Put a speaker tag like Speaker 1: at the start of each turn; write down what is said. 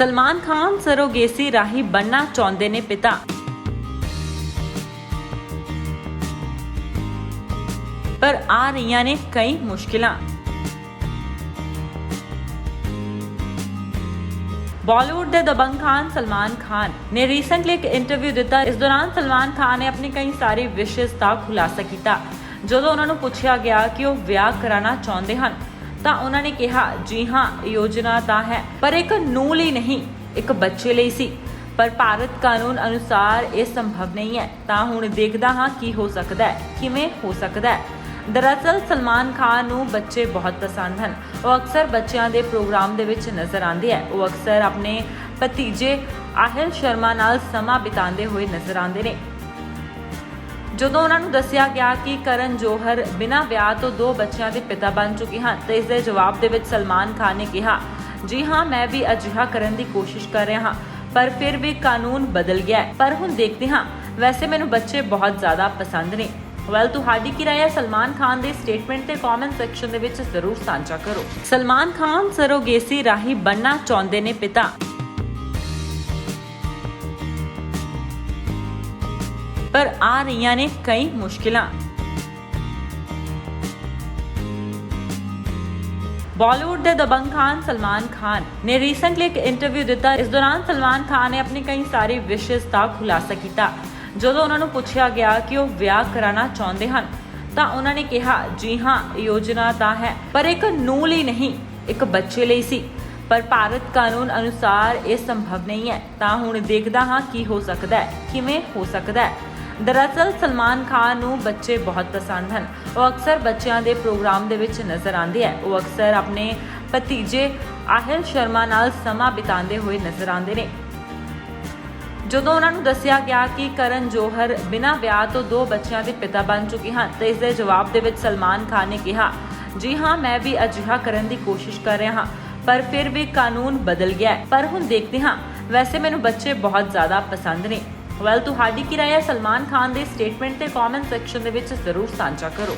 Speaker 1: ਸਲਮਾਨ ਖਾਨ ਸਰੋਗੇਸੀ ਰਾਹੀਂ ਬਣਨਾ ਚਾਹੁੰਦੇ ਨੇ ਪਿਤਾ ਪਰ ਆ ਰਹੀਆਂ ਨੇ ਕਈ ਮੁਸ਼ਕਿਲਾਂ ਬਾਲੀਵੁੱਡ ਦੇ ਦਬੰਗ ਖਾਨ ਸਲਮਾਨ ਖਾਨ ਨੇ ਰੀਸੈਂਟਲੀ ਇੱਕ ਇੰਟਰਵਿਊ ਦਿੱਤਾ ਇਸ ਦੌਰਾਨ ਸਲਮਾਨ ਖਾਨ ਨੇ ਆਪਣੀ ਕਈ ਸਾਰੀ ਵਿਸ਼ੇਸ ਦਾ ਖੁਲਾਸਾ ਕੀਤਾ ਜਦੋਂ ਉਹਨਾਂ ਨੂੰ ਪੁੱਛਿਆ ਗਿਆ ਕਿ ਉਹ ਵਿਆਹ ਕਰਾਉਣਾ ਚਾਹੁੰਦੇ ਹਨ ਤਾਂ ਉਹਨਾਂ ਨੇ ਕਿਹਾ, ਜੀ ਹਾਂ, ਯੋਜਨਾ ਤਾਂ ਹੈ, ਪਰ ਇੱਕ ਨੂੰ ਲਈ ਨਹੀਂ, ਇੱਕ ਬੱਚੇ ਲਈ ਸੀ। ਪਰ ਭਾਰਤ ਕਾਨੂੰਨ ਅਨੁਸਾਰ ਇਹ ਸੰਭਵ ਨਹੀਂ ਹੈ। ਤਾਂ ਹੁਣ ਦੇਖਦਾ ਹਾਂ ਕੀ ਹੋ ਸਕਦਾ ਹੈ, ਕਿਵੇਂ ਹੋ ਸਕਦਾ ਹੈ। ਦਰਅਸਲ, ਸਲਮਾਨ ਖਾਨ ਨੂੰ ਬੱਚੇ ਬਹੁਤ ਪਸੰਦ ਹਨ। ਉਹ ਅਕਸਰ ਬੱਚਿਆਂ ਦੇ ਪ੍ਰੋਗਰਾਮ ਦੇ ਵਿੱਚ ਨਜ਼ਰ ਆਉਂਦੇ ਹੈ। ਉਹ ਅਕਸਰ ਆਪਣੇ ਭਤੀਜੇ ਆਹਿਲ ਸ਼ਰਮਾ ਨਾਲ ਸਮਾਂ ਬਿਤਾਉਂਦੇ ਹੋਏ ਨਜ਼ਰ ਆਉਂਦੇ ਨੇ। ਜਦੋਂ ਉਹਨਾਂ ਨੂੰ ਦੱਸਿਆ ਗਿਆ ਕਿ ਕਰਨ ਜੋਹਰ ਬਿਨਾਂ ਵਿਆਹ ਤੋਂ ਦੋ ਬੱਚਿਆਂ ਦੇ ਪਿਤਾ ਬਣ ਚੁੱਕੇ ਹਨ, ਤਾਂ ਇਸ ਦੇ ਜਵਾਬ ਦੇ ਵਿੱਚ ਸਲਮਾਨ ਖਾਨ ਨੇ ਕਿਹਾ, ਜੀ ਹਾਂ, ਮੈਂ ਵੀ ਅਜਿਹਾ ਕਰਨ ਦੀ ਕੋਸ਼ਿਸ਼ ਕਰ ਰਿਹਾ ਹਾਂ, ਪਰ ਫਿਰ ਵੀ ਕਾਨੂੰਨ ਬਦਲ ਗਿਆ ਪਰ ਹੁਣ ਦੇਖਦੇ ਹਾਂ, ਵੈਸੇ ਮੈਨੂੰ ਬੱਚੇ ਬਹੁਤ ਜ਼ਿਆਦਾ ਪਸੰਦ ਨੇ। ਵੈਲ ਤੁਹਾਡੀ ਕੀ ਰਾਏ ਹੈ? ਸਲਮਾਨ ਖਾਨ ਦੇ ਸਟੇਟਮੈਂਟ ਤੇ ਕਮੈਂਟ ਸੈਕਸ਼ਨ ਦੇ ਵਿੱਚ ਜ਼ਰੂਰ ਸਾਂਝਾ ਕਰੋ। ਸਲਮਾਨ ਖਾਨ ਸਰੋਗੇਸੀ ਰਾਹੀਂ ਬਣਨਾ ਚਾਹੁੰਦੇ ਨੇ ਪਿਤਾ। ਪਰ ਆ ਰਹੀਆਂ ਨੇ ਕਈ ਮੁਸ਼ਕਿਲਾਂ। ਬਾਲੀਵੁੱਡ ਦੇ ਦਬੰਗ ਖਾਨ ਸਲਮਾਨ ਖਾਨ ਨੇ ਰੀਸੈਂਟਲੀ ਇੱਕ ਇੰਟਰਵਿਊ ਦਿੱਤਾ। ਇਸ ਦੌਰਾਨ ਸਲਮਾਨ ਖਾਨ ਨੇ ਆਪਣੀ ਕਈ ਸਾਰੀ ਵਿਸ਼ੇਸ ਦਾ ਖੁਲਾਸਾ ਕੀਤਾ। ਜਦੋਂ ਉਹਨਾਂ ਨੂੰ ਪੁੱਛਿਆ ਗਿਆ ਕਿ ਉਹ ਵਿਆਹ ਕਰਾਉਣਾ ਚਾਹੁੰਦੇ ਹਨ, ਤਾਂ ਉਹਨਾਂ ਨੇ ਕਿਹਾ, ਜੀ ਹਾਂ, ਯੋਜਨਾ ਤਾਂ ਹੈ, ਪਰ ਇੱਕ ਨੂੰ ਲਈ ਨਹੀਂ, ਇੱਕ ਬੱਚੇ ਲਈ ਸੀ। ਪਰ ਭਾਰਤ ਕਾਨੂੰਨ ਅਨੁਸਾਰ ਇਹ ਸੰਭਵ ਨਹੀਂ ਹੈ। ਤਾਂ ਹੁਣ ਦੇਖਦਾ ਹਾਂ ਕੀ ਹੋ ਸਕਦਾ ਹੈ, ਕਿਵੇਂ ਹੋ ਸਕਦਾ ਹੈ। ਦਰਅਸਲ ਸਲਮਾਨ ਖਾਨ ਨੂੰ ਬੱਚੇ ਬਹੁਤ ਪਸੰਦ ਹਨ। ਉਹ ਅਕਸਰ ਬੱਚਿਆਂ ਦੇ ਪ੍ਰੋਗਰਾਮ ਦੇ ਵਿੱਚ ਨਜ਼ਰ ਆਉਂਦੇ ਹੈ। ਉਹ ਅਕਸਰ ਆਪਣੇ ਭਤੀਜੇ ਆਹਿਲ ਸ਼ਰਮਾ ਨਾਲ ਸਮਾਂ ਬਿਤਾਉਂਦੇ ਹੋਏ ਨਜ਼ਰ ਆਉਂਦੇ ਨੇ। ਜਦੋਂ ਉਹਨਾਂ ਨੂੰ ਦੱਸਿਆ ਗਿਆ ਕਿ ਕਰਨ ਜੋਹਰ ਬਿਨਾਂ ਵਿਆਹ ਤੋਂ ਦੋ ਬੱਚਿਆਂ ਦੇ ਪਿਤਾ ਬਣ ਚੁੱਕੇ ਹਨ, ਤਾਂ ਇਸ ਦੇ ਜਵਾਬ ਦੇ ਵਿੱਚ ਸਲਮਾਨ ਖਾਨ ਨੇ ਕਿਹਾ, ਜੀ ਹਾਂ, ਮੈਂ ਵੀ ਅਜਿਹਾ ਕਰਨ ਦੀ ਕੋਸ਼ਿਸ਼ ਕਰ ਰਿਹਾ ਹਾਂ, ਪਰ ਫਿਰ ਵੀ ਕਾਨੂੰਨ ਬਦਲ ਗਿਆ ਪਰ ਹੁਣ ਦੇਖਦੇ ਹਾਂ। ਵੈਸੇ ਮੈਨੂੰ ਬੱਚੇ ਬਹੁਤ ਜ਼ਿਆਦਾ ਪਸੰਦ ਨੇ। ਵੈਲ ਤੁਹਾਡੀ ਕੀ ਰਾਏ ਹੈ ਸਲਮਾਨ ਖਾਨ ਦੇ ਸਟੇਟਮੈਂਟ ਤੇ ਕਮੈਂਟ ਸੈਕਸ਼ਨ ਦੇ ਵਿੱਚ ਜ਼ਰੂਰ ਸਾਂਝਾ ਕਰੋ।